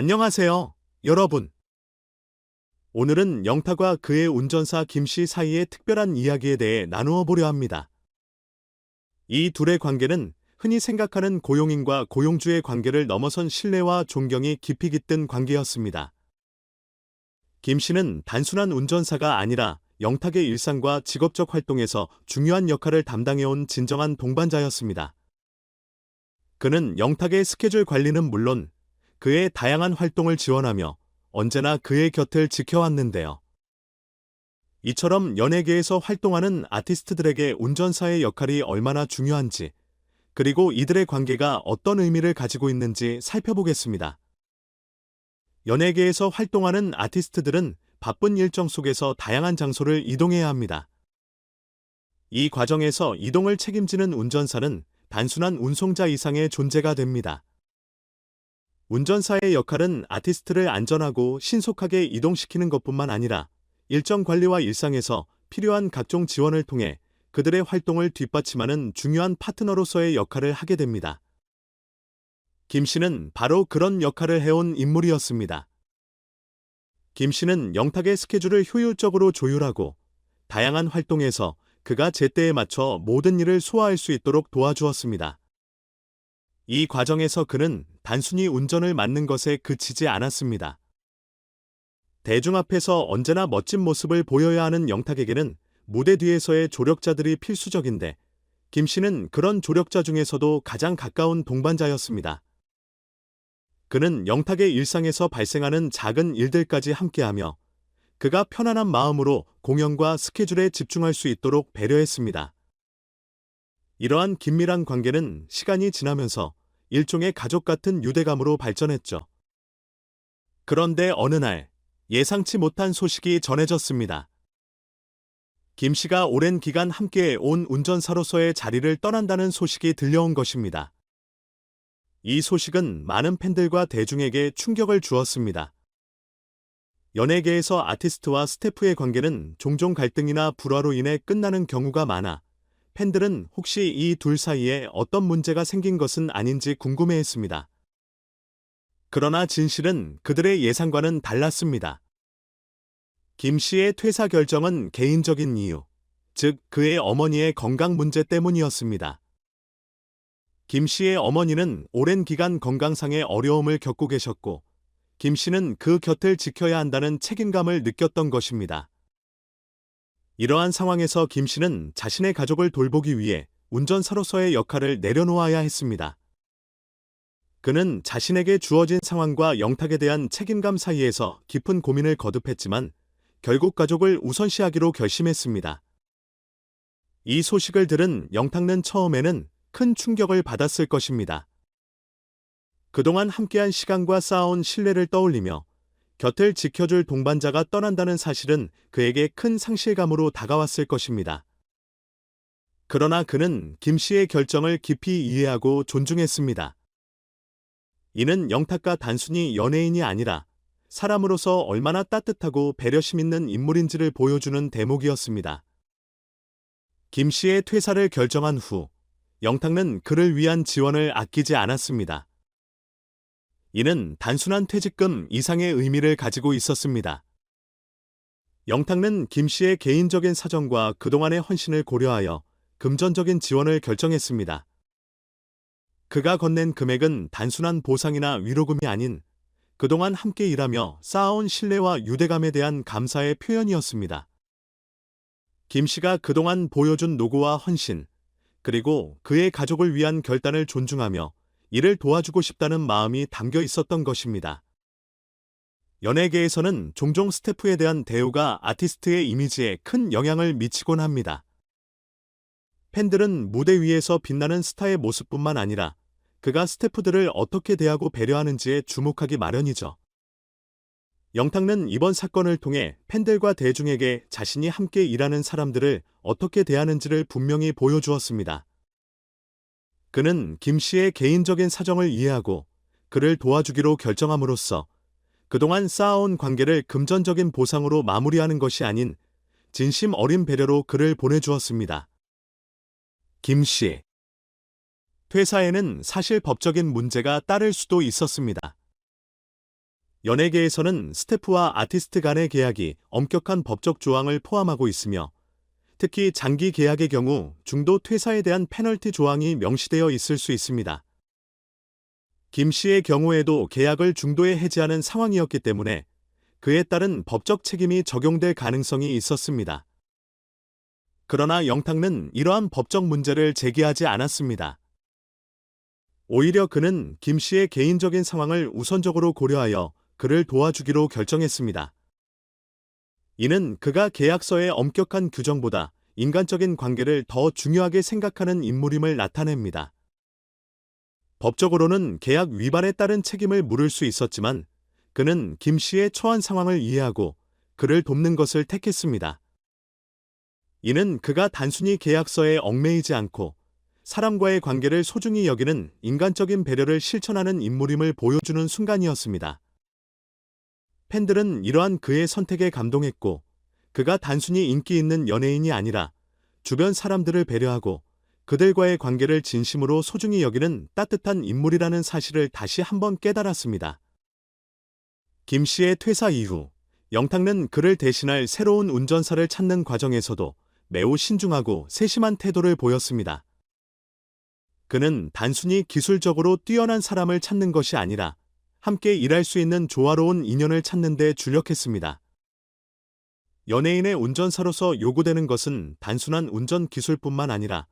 안녕하세요, 여러분. 오늘은 영탁과 그의 운전사 김씨 사이의 특별한 이야기에 대해 나누어 보려 합니다. 이 둘의 관계는 흔히 생각하는 고용인과 고용주의 관계를 넘어선 신뢰와 존경이 깊이 깃든 관계였습니다. 김 씨는 단순한 운전사가 아니라 영탁의 일상과 직업적 활동에서 중요한 역할을 담당해온 진정한 동반자였습니다. 그는 영탁의 스케줄 관리는 물론 그의 다양한 활동을 지원하며 언제나 그의 곁을 지켜왔는데요. 이처럼 연예계에서 활동하는 아티스트들에게 운전사의 역할이 얼마나 중요한지, 그리고 이들의 관계가 어떤 의미를 가지고 있는지 살펴보겠습니다. 연예계에서 활동하는 아티스트들은 바쁜 일정 속에서 다양한 장소를 이동해야 합니다. 이 과정에서 이동을 책임지는 운전사는 단순한 운송자 이상의 존재가 됩니다. 운전사의 역할은 아티스트를 안전하고 신속하게 이동시키는 것뿐만 아니라 일정 관리와 일상에서 필요한 각종 지원을 통해 그들의 활동을 뒷받침하는 중요한 파트너로서의 역할을 하게 됩니다. 김 씨는 바로 그런 역할을 해온 인물이었습니다. 김 씨는 영탁의 스케줄을 효율적으로 조율하고 다양한 활동에서 그가 제때에 맞춰 모든 일을 소화할 수 있도록 도와주었습니다. 이 과정에서 그는 단순히 운전을 맡는 것에 그치지 않았습니다. 대중 앞에서 언제나 멋진 모습을 보여야 하는 영탁에게는 무대 뒤에서의 조력자들이 필수적인데 김 씨는 그런 조력자 중에서도 가장 가까운 동반자였습니다. 그는 영탁의 일상에서 발생하는 작은 일들까지 함께하며 그가 편안한 마음으로 공연과 스케줄에 집중할 수 있도록 배려했습니다. 이러한 긴밀한 관계는 시간이 지나면서 일종의 가족 같은 유대감으로 발전했죠. 그런데 어느 날 예상치 못한 소식이 전해졌습니다. 김 씨가 오랜 기간 함께 온 운전사로서의 자리를 떠난다는 소식이 들려온 것입니다. 이 소식은 많은 팬들과 대중에게 충격을 주었습니다. 연예계에서 아티스트와 스태프의 관계는 종종 갈등이나 불화로 인해 끝나는 경우가 많아 팬들은 혹시 이 둘 사이에 어떤 문제가 생긴 것은 아닌지 궁금해했습니다. 그러나 진실은 그들의 예상과는 달랐습니다. 김 씨의 퇴사 결정은 개인적인 이유, 즉 그의 어머니의 건강 문제 때문이었습니다. 김 씨의 어머니는 오랜 기간 건강상의 어려움을 겪고 계셨고, 김 씨는 그 곁을 지켜야 한다는 책임감을 느꼈던 것입니다. 이러한 상황에서 김 씨는 자신의 가족을 돌보기 위해 운전사로서의 역할을 내려놓아야 했습니다. 그는 자신에게 주어진 상황과 영탁에 대한 책임감 사이에서 깊은 고민을 거듭했지만 결국 가족을 우선시하기로 결심했습니다. 이 소식을 들은 영탁는 처음에는 큰 충격을 받았을 것입니다. 그동안 함께한 시간과 쌓아온 신뢰를 떠올리며 곁을 지켜줄 동반자가 떠난다는 사실은 그에게 큰 상실감으로 다가왔을 것입니다. 그러나 그는 김 씨의 결정을 깊이 이해하고 존중했습니다. 이는 영탁과 단순히 연예인이 아니라 사람으로서 얼마나 따뜻하고 배려심 있는 인물인지를 보여주는 대목이었습니다. 김 씨의 퇴사를 결정한 후 영탁은 그를 위한 지원을 아끼지 않았습니다. 이는 단순한 퇴직금 이상의 의미를 가지고 있었습니다. 영탁은 김 씨의 개인적인 사정과 그동안의 헌신을 고려하여 금전적인 지원을 결정했습니다. 그가 건넨 금액은 단순한 보상이나 위로금이 아닌 그동안 함께 일하며 쌓아온 신뢰와 유대감에 대한 감사의 표현이었습니다. 김 씨가 그동안 보여준 노고와 헌신, 그리고 그의 가족을 위한 결단을 존중하며 이를 도와주고 싶다는 마음이 담겨 있었던 것입니다. 연예계에서는 종종 스태프에 대한 대우가 아티스트의 이미지에 큰 영향을 미치곤 합니다. 팬들은 무대 위에서 빛나는 스타의 모습뿐만 아니라 그가 스태프들을 어떻게 대하고 배려하는지에 주목하기 마련이죠. 영탁은 이번 사건을 통해 팬들과 대중에게 자신이 함께 일하는 사람들을 어떻게 대하는지를 분명히 보여주었습니다. 그는 김 씨의 개인적인 사정을 이해하고 그를 도와주기로 결정함으로써 그동안 쌓아온 관계를 금전적인 보상으로 마무리하는 것이 아닌 진심 어린 배려로 그를 보내주었습니다. 김 씨. 퇴사에는 사실 법적인 문제가 따를 수도 있었습니다. 연예계에서는 스태프와 아티스트 간의 계약이 엄격한 법적 조항을 포함하고 있으며 특히 장기 계약의 경우 중도 퇴사에 대한 페널티 조항이 명시되어 있을 수 있습니다. 김 씨의 경우에도 계약을 중도에 해지하는 상황이었기 때문에 그에 따른 법적 책임이 적용될 가능성이 있었습니다. 그러나 영탁는 이러한 법적 문제를 제기하지 않았습니다. 오히려 그는 김 씨의 개인적인 상황을 우선적으로 고려하여 그를 도와주기로 결정했습니다. 이는 그가 계약서의 엄격한 규정보다 인간적인 관계를 더 중요하게 생각하는 인물임을 나타냅니다. 법적으로는 계약 위반에 따른 책임을 물을 수 있었지만 그는 김 씨의 처한 상황을 이해하고 그를 돕는 것을 택했습니다. 이는 그가 단순히 계약서에 얽매이지 않고 사람과의 관계를 소중히 여기는 인간적인 배려를 실천하는 인물임을 보여주는 순간이었습니다. 팬들은 이러한 그의 선택에 감동했고 그가 단순히 인기 있는 연예인이 아니라 주변 사람들을 배려하고 그들과의 관계를 진심으로 소중히 여기는 따뜻한 인물이라는 사실을 다시 한번 깨달았습니다. 김 씨의 퇴사 이후 영탁는 그를 대신할 새로운 운전사를 찾는 과정에서도 매우 신중하고 세심한 태도를 보였습니다. 그는 단순히 기술적으로 뛰어난 사람을 찾는 것이 아니라 함께 일할 수 있는 조화로운 인연을 찾는 데 주력했습니다. 연예인의 운전사로서 요구되는 것은 단순한 운전 기술뿐만 아니라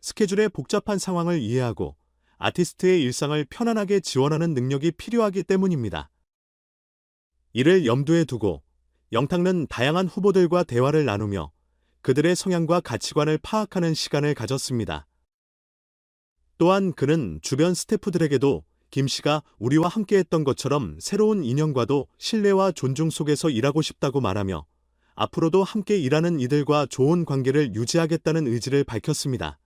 스케줄의 복잡한 상황을 이해하고 아티스트의 일상을 편안하게 지원하는 능력이 필요하기 때문입니다. 이를 염두에 두고 영탁는 다양한 후보들과 대화를 나누며 그들의 성향과 가치관을 파악하는 시간을 가졌습니다. 또한 그는 주변 스태프들에게도 김 씨가 우리와 함께 했던 것처럼 새로운 인연과도 신뢰와 존중 속에서 일하고 싶다고 말하며 앞으로도 함께 일하는 이들과 좋은 관계를 유지하겠다는 의지를 밝혔습니다.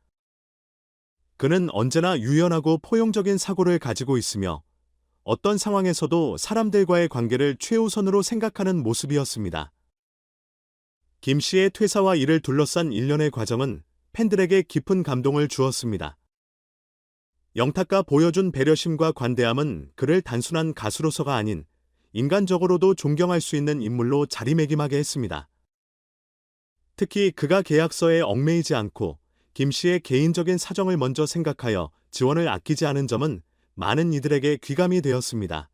그는 언제나 유연하고 포용적인 사고를 가지고 있으며 어떤 상황에서도 사람들과의 관계를 최우선으로 생각하는 모습이었습니다. 김 씨의 퇴사와 이를 둘러싼 일련의 과정은 팬들에게 깊은 감동을 주었습니다. 영탁가 보여준 배려심과 관대함은 그를 단순한 가수로서가 아닌 인간적으로도 존경할 수 있는 인물로 자리매김하게 했습니다. 특히 그가 계약서에 얽매이지 않고 김 씨의 개인적인 사정을 먼저 생각하여 지원을 아끼지 않은 점은 많은 이들에게 귀감이 되었습니다.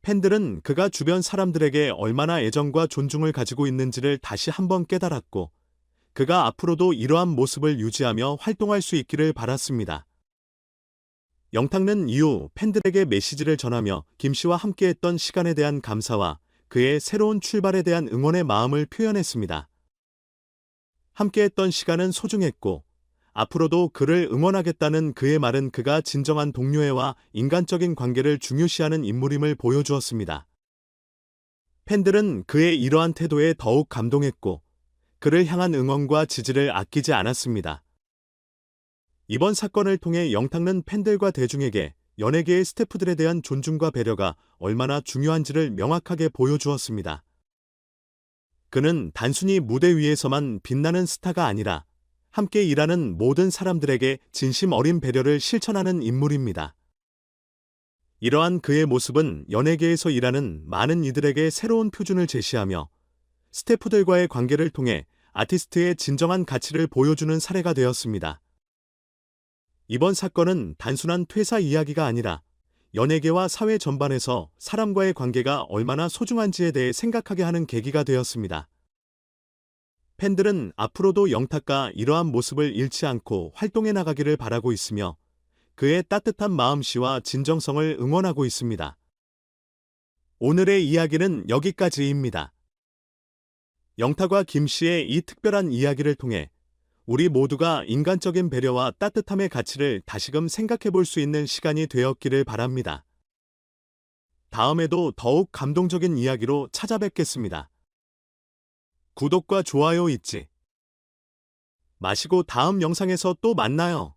팬들은 그가 주변 사람들에게 얼마나 애정과 존중을 가지고 있는지를 다시 한번 깨달았고, 그가 앞으로도 이러한 모습을 유지하며 활동할 수 있기를 바랐습니다. 영탁는 이후 팬들에게 메시지를 전하며 김 씨와 함께했던 시간에 대한 감사와 그의 새로운 출발에 대한 응원의 마음을 표현했습니다. 함께했던 시간은 소중했고 앞으로도 그를 응원하겠다는 그의 말은 그가 진정한 동료애와 인간적인 관계를 중요시하는 인물임을 보여주었습니다. 팬들은 그의 이러한 태도에 더욱 감동했고 그를 향한 응원과 지지를 아끼지 않았습니다. 이번 사건을 통해 영탁는 팬들과 대중에게 연예계의 스태프들에 대한 존중과 배려가 얼마나 중요한지를 명확하게 보여주었습니다. 그는 단순히 무대 위에서만 빛나는 스타가 아니라 함께 일하는 모든 사람들에게 진심 어린 배려를 실천하는 인물입니다. 이러한 그의 모습은 연예계에서 일하는 많은 이들에게 새로운 표준을 제시하며 스태프들과의 관계를 통해 아티스트의 진정한 가치를 보여주는 사례가 되었습니다. 이번 사건은 단순한 퇴사 이야기가 아니라 연예계와 사회 전반에서 사람과의 관계가 얼마나 소중한지에 대해 생각하게 하는 계기가 되었습니다. 팬들은 앞으로도 영탁과 이러한 모습을 잃지 않고 활동해 나가기를 바라고 있으며 그의 따뜻한 마음씨와 진정성을 응원하고 있습니다. 오늘의 이야기는 여기까지입니다. 영탁과 김 씨의 이 특별한 이야기를 통해 우리 모두가 인간적인 배려와 따뜻함의 가치를 다시금 생각해 볼 수 있는 시간이 되었기를 바랍니다. 다음에도 더욱 감동적인 이야기로 찾아뵙겠습니다. 구독과 좋아요 잊지 마시고 다음 영상에서 또 만나요.